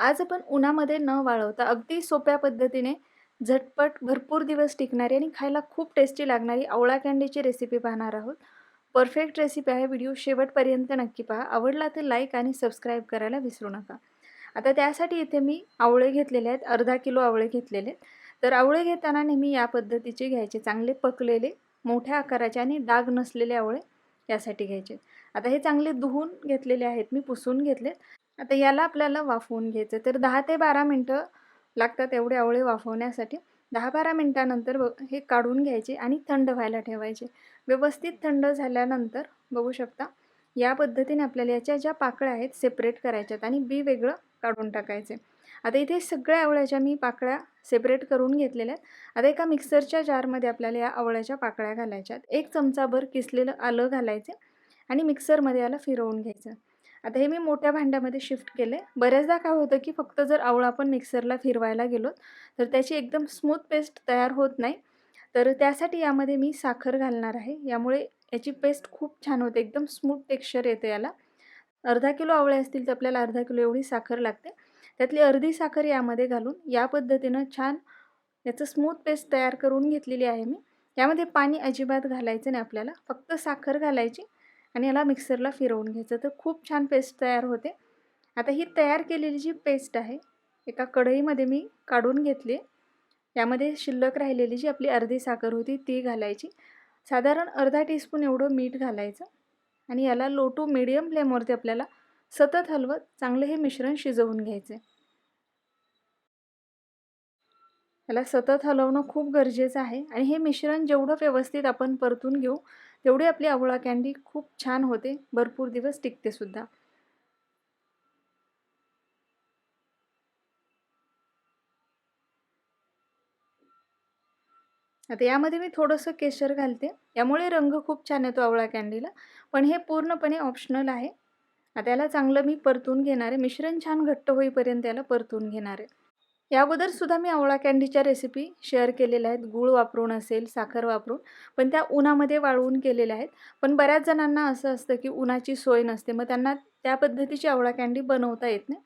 आज आपण उन्हामध्ये न वाळवता अगदी सोप्या पद्धतीने झटपट भरपूर दिवस टिकणारी आणि खायला खूप टेस्टी लागणारी आवळा कँडीची रेसिपी पाहणार आहोत. परफेक्ट रेसिपी आहे. व्हिडिओ शेवटपर्यंत नक्की पहा. आवडला तर लाईक आणि सबस्क्राईब करायला विसरू नका. आता त्यासाठी इथे मी आवळे घेतलेले आहेत. अर्धा किलो आवळे घेतलेले आहेत. तर आवळे घेताना नेहमी या पद्धतीचे घ्यायचे. चांगले पकलेले मोठ्या आकाराचे आणि डाग नसलेले आवळे यासाठी घ्यायचे आता हे चांगले धुवून घेतलेले आहेत मी पुसून घेतलेत. आता याला आपल्याला वाफवून घ्यायचं तर दहा ते बारा मिनटं लागतात एवढे आवळे वाफवण्यासाठी. दहा बारा मिनटानंतर हे काढून घ्यायचे आणि थंड व्हायला ठेवायचे. व्यवस्थित थंड झाल्यानंतर बघू शकता या पद्धतीने आपल्याला याच्या ज्या पाकळ्या आहेत सेपरेट करायच्यात आणि बी वेगळं काढून टाकायचे. आता इथे सगळ्या आवळ्याच्या मी पाकळ्या सेपरेट करून घेतलेल्या आहेत. आता एका मिक्सरच्या जारमध्ये आपल्याला या आवळ्याच्या पाकळ्या घालायच्यात. एक चमचाभर किसलेलं आलं घालायचे. आणि मिक्सरमध्ये याला फिरवून घ्यायचं. आता हे मी मोठ्या भांड्यामध्ये शिफ्ट केले बऱ्याचदा काय होतं की फक्त जर आवळा आपण मिक्सरला फिरवायला गेलो तर त्याची एकदम स्मूथ पेस्ट तयार होत नाही. तर त्यासाठी यामध्ये मी साखर घालणार आहे. यामुळे याची पेस्ट खूप छान होते. एकदम स्मूथ टेक्स्चर येतं याला. अर्धा किलो आवळे असतील तर आपल्याला अर्धा किलो एवढी साखर लागते. त्यातली अर्धी साखर यामध्ये घालून या पद्धतीनं छान याचं स्मूथ पेस्ट तयार करून घेतलेली आहे मी. यामध्ये पाणी अजिबात घालायचं नाही आपल्याला. फक्त साखर घालायची आणि याला मिक्सरला फिरवून घ्यायचं. तर खूप छान पेस्ट तयार होते. आता ही तयार केलेली जी पेस्ट आहे एका कढईमध्ये मी काढून घेतली यामध्ये शिल्लक राहिलेली जी आपली अर्धी साखर होती ती घालायची. साधारण अर्धा टीस्पून एवढं मीठ घालायचं. आणि याला लो टू मिडियम फ्लेमवरती आपल्याला सतत हलवत चांगलं हे मिश्रण शिजवून घ्यायचं याला सतत हलवणं खूप गरजेचं आहे. आणि हे मिश्रण जेवढं व्यवस्थित आपण परतून घेऊ तेवढी आपली आवळा कँडी खूप छान होते. भरपूर दिवस टिकते सुद्धा. आता यामध्ये मी थोडंसं केशर घालते. यामुळे रंग खूप छान येतो आवळा कँडीला पण हे पूर्णपणे ऑप्शनल आहे. आता याला चांगलं मी परतून घेणार आहे. मिश्रण छान घट्ट होईपर्यंत याला परतून घेणार आहे. या अगोदरसुद्धा मी आवळा कँडीच्या रेसिपी शेअर केलेल्या आहेत. गूळ वापरून असेल साखर वापरून पण त्या उन्हामध्ये वाळवून केलेल्या आहेत. पण बऱ्याच जणांना असं असतं की उन्हाची सोय नसते. मग त्यांना त्या पद्धतीची आवळा कँडी बनवता येत नाही.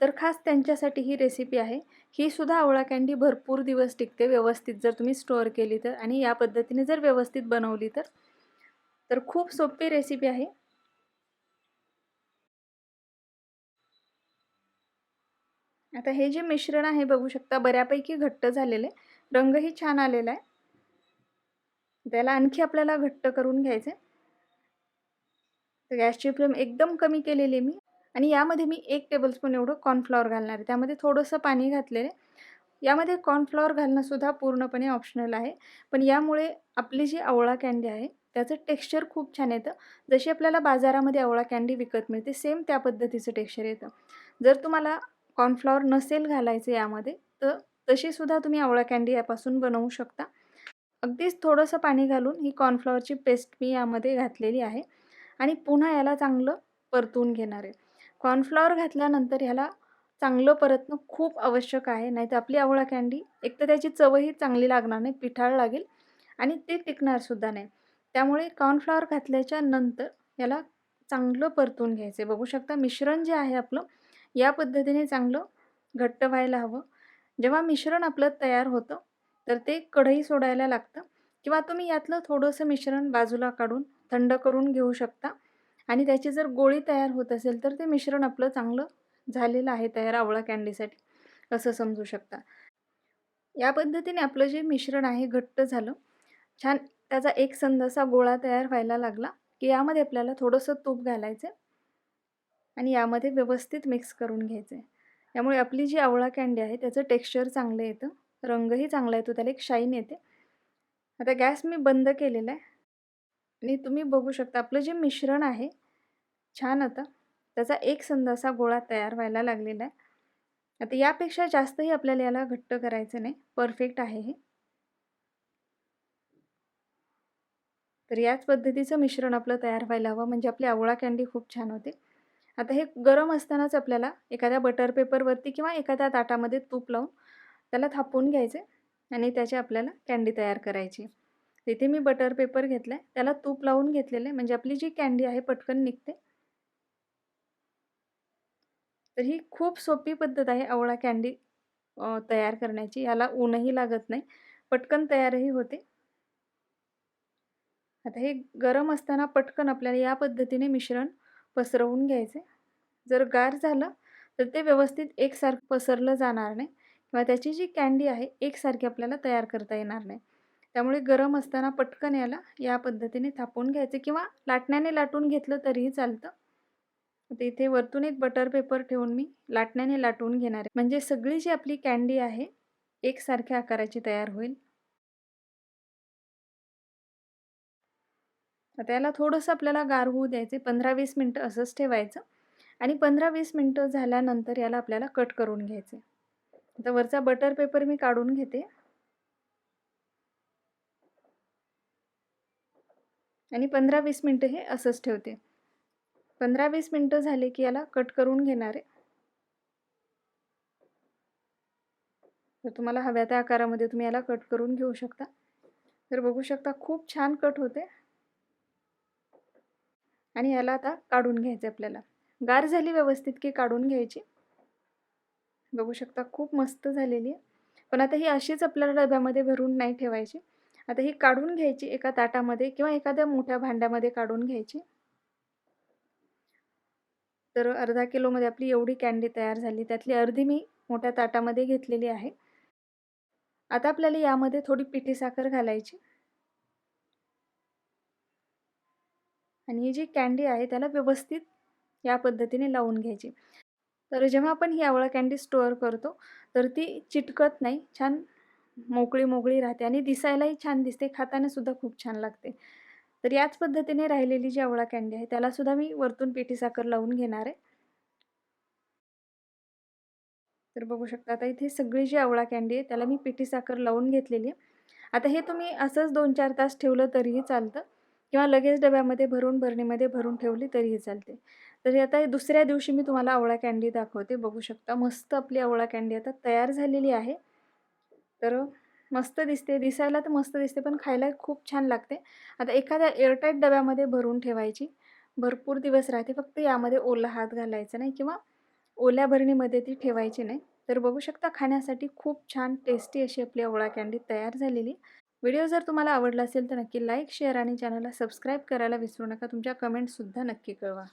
तर खास त्यांच्यासाठी ही रेसिपी आहे. ही सुद्धा आवळा कँडी भरपूर दिवस टिकते व्यवस्थित जर तुम्ही स्टोअर केली तर. आणि या पद्धतीने जर व्यवस्थित बनवली तर. तर खूप सोपी रेसिपी आहे. आता हे जे मिश्रण आहे बघू शकता बऱ्यापैकी घट्ट झालेले. रंगही छान आलेला आहे. त्याला आणखी आपल्याला घट्ट करून घ्यायचे. तर गॅसची फ्लेम एकदम कमी केलेली मी. आणि यामध्ये मी एक टेबलस्पून एवढं कॉर्नफ्लॉवर घालणार आहे. त्यामध्ये थोडंसं पाणी घातलेलं आहे. यामध्ये कॉर्नफ्लॉवर घालणंसुद्धा पूर्णपणे ऑप्शनल आहे. पण यामुळे आपली जी आवळा कँडी आहे त्याचं टेक्स्चर खूप छान येतं. जशी आपल्याला बाजारामध्ये आवळा कँडी विकत मिळते सेम त्या पद्धतीचं टेक्स्चर येतं. जर तुम्हाला कॉर्नफ्लॉवर नसेल घालायचं यामध्ये तर तशीसुद्धा तुम्ही आवळा कँडी यापासून बनवू शकता. अगदीच थोडंसं पाणी घालून ही कॉर्नफ्लॉवरची पेस्ट मी यामध्ये घातलेली आहे आणि पुन्हा याला चांगलं परतून घेणार आहे. कॉर्नफ्लॉवर घातल्यानंतर ह्याला चांगलं परतणं खूप आवश्यक आहे नाही तर आपली आवळा कँडी एक तर त्याची चवही चांगली लागणार नाही पिठाळ लागेल आणि ते टिकणारसुद्धा नाही. त्यामुळे कॉर्नफ्लॉवर घातल्याच्या नंतर याला चांगलं परतून घ्यायचं बघू शकता मिश्रण जे आहे आपलं या पद्धतीने चांगलं घट्ट व्हायला हवं. जेव्हा मिश्रण आपलं तयार होतं तर ते कढई सोडायला लागतं किंवा तुम्ही यातलं थोडंसं मिश्रण बाजूला काढून थंड करून घेऊ शकता. आणि त्याची जर गोळी तयार होत असेल तर ते मिश्रण आपलं चांगलं झालेलं आहे तयार आवळा कँडीसाठी. असं समजू शकता. या पद्धतीने आपलं जे मिश्रण आहे घट्ट झालं. छान त्याचा एक संदासा गोळा तयार व्हायला लागला की यामध्ये आपल्याला थोडंसं तूप घालायचं आणि यामध्ये व्यवस्थित मिक्स करून घ्यायचं आहे यामुळे आपली जी आवळा कँडी आहे त्याचं टेक्स्चर चांगलं येतं. रंगही चांगला येतो त्याला एक शाईन येते. आता गॅस मी बंद केलेला आहे. आणि तुम्ही बघू शकता आपलं जे मिश्रण आहे छान आता. त्याचा एक संदासा गोळा तयार व्हायला लागलेला आहे. आता यापेक्षा जास्तही आपल्याला याला घट्ट करायचं नाही. परफेक्ट आहे हे. तर याच पद्धतीचं मिश्रण आपलं तयार व्हायला हवं. म्हणजे आपली आवळा कँडी खूप छान होते. आता हे गरम असतानाच आपल्याला एखाद्या बटर पेपरवरती किंवा एखाद्या ताटामध्ये तूप लावून त्याला थापून घ्यायचे आणि त्याची आपल्याला कँडी तयार करायची तिथे मी बटर पेपर घेतला आहे त्याला तूप लावून घेतलेलं आहे म्हणजे आपली जी कँडी आहे पटकन निघते तर ही खूप सोपी पद्धत आहे आवळा कँडी तयार करण्याची. याला ऊनही लागत नाही. पटकन तयारही होते. आता हे गरम असताना पटकन आपल्याला या पद्धतीने मिश्रण पसरवून घ्यायचे. जर गार झालं तर ते व्यवस्थित एकसारखं पसरलं जाणार नाही किंवा त्याची जी कँडी आहे एकसारखी आपल्याला तयार करता येणार नाही. त्यामुळे गरम असताना पटकन याला या पद्धतीने थापून घ्यायचे किंवा लाटण्याने लाटून घेतलं तरीही चालतं. तर इथे वरतून एक बटर पेपर ठेवून मी लाटण्याने लाटून घेणार आहे. म्हणजे सगळी जी आपली कँडी आहे एकसारख्या आकाराची तयार होईल. तर याला थोडंसं आपल्याला गार होऊ द्यायचे पंधरा वीस मिनटं असंच ठेवायचं आणि पंधरा वीस मिनटं झाल्यानंतर याला आपल्याला कट करून घ्यायचे. आता वरचा बटर पेपर मी काढून घेते. आणि पंधरा वीस मिनटं हे असंच ठेवते. पंधरा वीस मिनटं झाले की याला कट करून घेणार आहे. तर तुम्हाला हव्या त्या आकारामध्ये तुम्ही याला कट करून घेऊ शकता. तर बघू शकता खूप छान कट होते. आणि याला आता काढून घ्यायचं आपल्याला. गार झाली व्यवस्थित की काढून घ्यायची. बघू शकता खूप मस्त झालेली आहे. पण आता ही अशीच आपल्याला डब्यामध्ये भरून नाही ठेवायची. आता ही काढून घ्यायची एका ताटामध्ये किंवा एखाद्या मोठ्या भांड्यामध्ये काढून घ्यायची. तर अर्धा किलोमध्ये आपली एवढी कँडी तयार झाली. त्यातली अर्धी मी मोठ्या ताटामध्ये घेतलेली आहे. आता आपल्याला यामध्ये थोडी पिठी साखर घालायची. आणि ही जी कँडी आहे त्याला व्यवस्थित या पद्धतीने लावून घ्यायची. तर जेव्हा आपण ही आवळा कँडी स्टोअर करतो तर ती चिटकत नाही. छान मोकळी-मोकळी राहते आणि दिसायलाही छान दिसते. खाताना सुद्धा खूप छान लागते. तर याच पद्धतीने राहिलेली जी आवळा कँडी आहे त्यालासुद्धा मी वरतून पिठी साखर लावून घेणार आहे. तर बघू शकता आता इथे सगळी जी आवळा कँडी आहे त्याला मी पिठी साखर लावून घेतलेली आहे. आता हे तुम्ही असंच 2-4 तास ठेवलं तरीही चालतं किंवा लगेच डब्यामध्ये भरून बरणीमध्ये भरून ठेवली तरीही चालते. तरी आता दुसऱ्या दिवशी मी तुम्हाला आवळा कँडी दाखवते. बघू शकता मस्त आपली आवळा कँडी आता तयार झालेली आहे. तर मस्त दिसते. दिसायला तर मस्त दिसते पण खायला खूप छान लागते. आता एखाद्या एअरटाईट डब्यामध्ये भरून ठेवायची. भरपूर दिवस राहते. फक्त यामध्ये ओला हात घालायचा नाही किंवा ओल्या भरणीमध्ये ती ठेवायची नाही. तर बघू शकता खाण्यासाठी खूप छान टेस्टी अशी आपली आवळा कँडी तयार झालेली. व्हिडिओ जर तुम्हाला आवडला असेल तर नक्की लाईक, शेअर आणि चॅनलला सबस्क्राईब करायला विसरू नका. तुमच्या कमेंटसुद्धा नक्की कळवा.